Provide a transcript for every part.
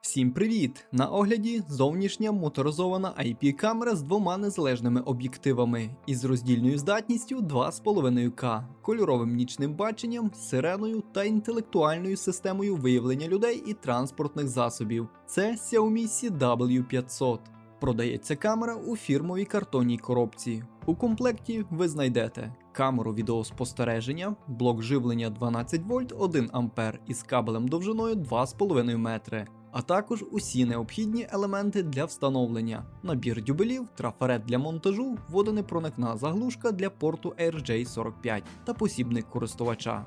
Всім привіт! На огляді зовнішня моторизована IP-камера з двома незалежними об'єктивами із роздільною здатністю 2,5К, кольоровим нічним баченням, сиреною та інтелектуальною системою виявлення людей і транспортних засобів. Це Xiaomi CW500. Продається камера у фірмовій картонній коробці. У комплекті ви знайдете камеру відеоспостереження, блок живлення 12 вольт 1 А із кабелем довжиною 2,5 метри, а також усі необхідні елементи для встановлення: набір дюбелів, трафарет для монтажу, водонепроникна заглушка для порту RJ45 та посібник користувача.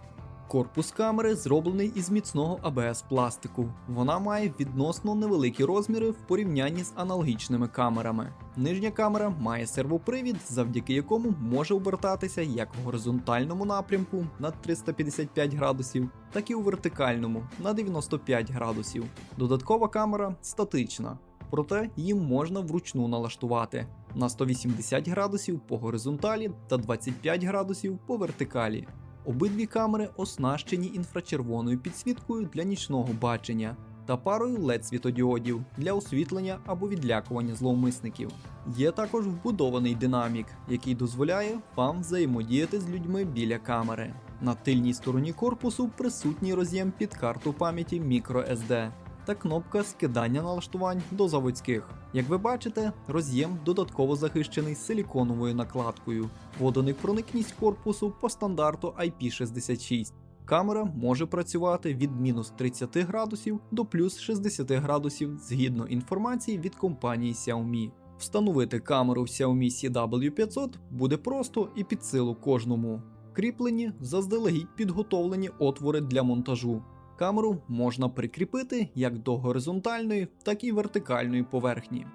Корпус камери зроблений із міцного abs пластику. Вона має відносно невеликі розміри в порівнянні з аналогічними камерами. Нижня камера має сервопривід, завдяки якому може обертатися як в горизонтальному напрямку на 355 градусів, так і у вертикальному на 95 градусів. Додаткова камера статична, проте її можна вручну налаштувати на 180 градусів по горизонталі та 25 градусів по вертикалі. Обидві камери оснащені інфрачервоною підсвіткою для нічного бачення та парою led світодіодів для освітлення або відлякування зловмисників. Є також вбудований динамік, який дозволяє вам взаємодіяти з людьми біля камери. На тильній стороні корпусу присутній роз'єм під карту пам'яті microSD та кнопка скидання налаштувань до заводських. Як ви бачите, роз'єм додатково захищений силіконовою накладкою. Водонепроникність корпусу по стандарту IP66. Камера може працювати від мінус 30 градусів до плюс 60 градусів згідно інформації від компанії Xiaomi. Встановити камеру в Xiaomi CW500 буде просто і під силу кожному. Кріплені заздалегідь підготовлені отвори для монтажу. Камеру можна прикріпити як до горизонтальної, так і вертикальної поверхні.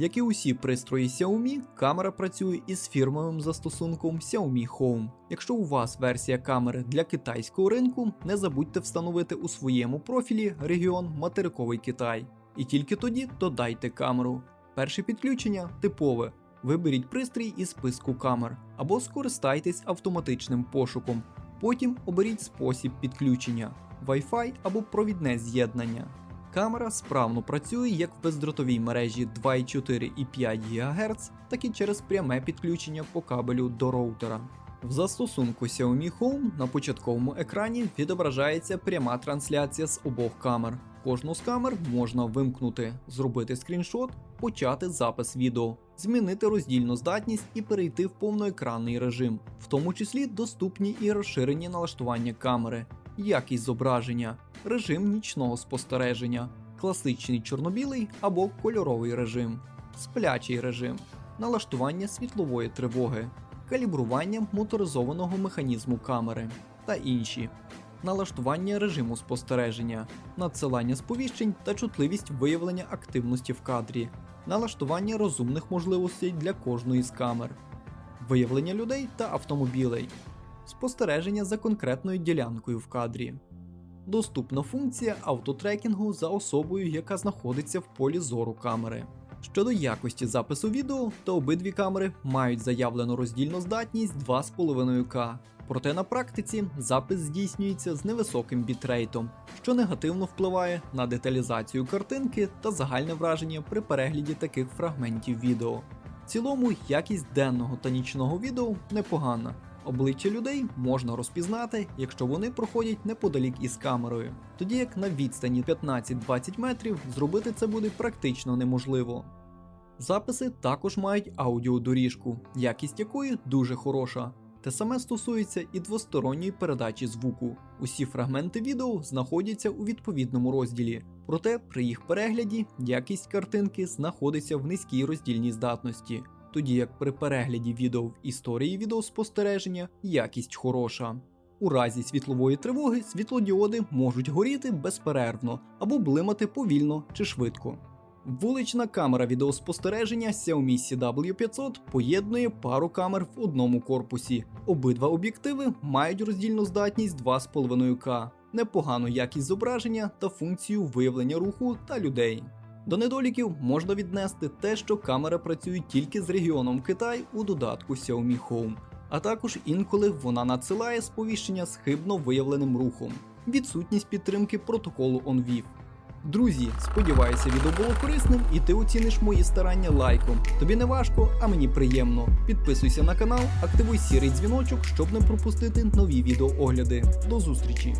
Як і усі пристрої Xiaomi, камера працює із фірмовим застосунком Xiaomi Home. Якщо у вас версія камери для китайського ринку, не забудьте встановити у своєму профілі регіон Материковий Китай. І тільки тоді додайте камеру. Перше підключення типове. Виберіть пристрій із списку камер або скористайтесь автоматичним пошуком. Потім оберіть спосіб підключення Wi-Fi або провідне з'єднання. Камера справно працює як в бездротовій мережі 2,4 і 5 ГГц, так і через пряме підключення по кабелю до роутера. В застосунку Xiaomi Home на початковому екрані відображається пряма трансляція з обох камер. Кожну з камер можна вимкнути, зробити скріншот, почати запис відео, змінити роздільну здатність і перейти в повноекранний режим, в тому числі доступні і розширені налаштування камери, якість зображення, режим нічного спостереження, класичний чорнобілий або кольоровий режим, сплячий режим, налаштування світлової тривоги, калібрування моторизованого механізму камери та інші. Налаштування режиму спостереження, надсилання сповіщень та чутливість виявлення активності в кадрі, налаштування розумних можливостей для кожної з камер, виявлення людей та автомобілей, спостереження за конкретною ділянкою в кадрі. Доступна функція автотрекінгу за особою, яка знаходиться в полі зору камери. Щодо якості запису відео, то обидві камери мають заявлену роздільну здатність 2,5К. Проте на практиці запис здійснюється з невисоким бітрейтом, що негативно впливає на деталізацію картинки та загальне враження при перегляді таких фрагментів відео. В цілому якість денного та нічного відео непогана. Обличчя людей можна розпізнати, якщо вони проходять неподалік із камерою, тоді як на відстані 15-20 метрів зробити це буде практично неможливо. Записи також мають аудіодоріжку, якість якої дуже хороша. Те саме стосується і двосторонньої передачі звуку. Усі фрагменти відео знаходяться у відповідному розділі, проте при їх перегляді якість картинки знаходиться в низькій роздільній здатності, тоді як при перегляді відео в історії відеоспостереження якість хороша. У разі світлової тривоги світлодіоди можуть горіти безперервно або блимати повільно чи швидко. Вулична камера відеоспостереження Xiaomi CW500 поєднує пару камер в одному корпусі. Обидва об'єктиви мають роздільну здатність 2,5К, непогану якість зображення та функцію виявлення руху та людей. До недоліків можна віднести те, що камера працює тільки з регіоном Китай у додатку Xiaomi Home, а також інколи вона надсилає сповіщення з хибно виявленим рухом, відсутність підтримки протоколу OnVIF. Друзі, сподіваюся, відео було корисним і ти оціниш мої старання лайком. Тобі не важко, а мені приємно. Підписуйся на канал, активуй сірий дзвіночок, щоб не пропустити нові відеоогляди. До зустрічі!